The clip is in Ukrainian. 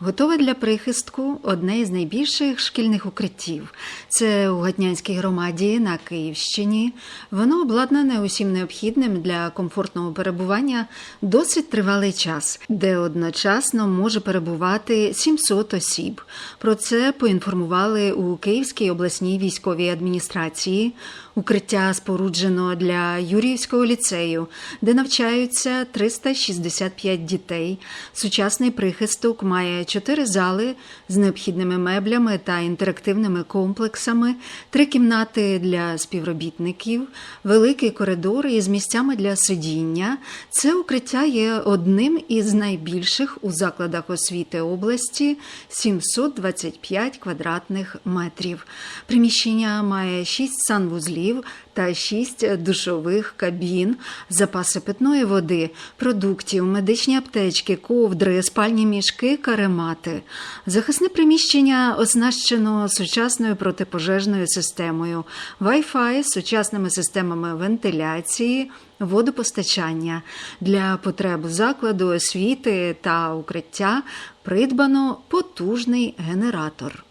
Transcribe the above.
Готове для прихистку одне із найбільших шкільних укриттів. Це у Гатнянській громаді на Київщині. Воно обладнане усім необхідним для комфортного перебування досить тривалий час, де одночасно може перебувати 700 осіб. Про це поінформували у Київській обласній військовій адміністрації. Укриття споруджено для Юріївського ліцею, де навчаються 365 дітей. Сучасний прихисток має чотири зали з необхідними меблями та інтерактивними комплексами, три кімнати для співробітників, великий коридор із місцями для сидіння. Це укриття є одним із найбільших у закладах освіти області 725 квадратних метрів. Приміщення має 6 санвузлів та 6 душових кабін, запаси питної води, продуктів, медичні аптечки, ковдри, спальні мішки, каремати. Захисне приміщення оснащено сучасною протипожежною системою, Wi-Fi сучасними системами вентиляції, водопостачання. Для потреб закладу освіти та укриття придбано потужний генератор.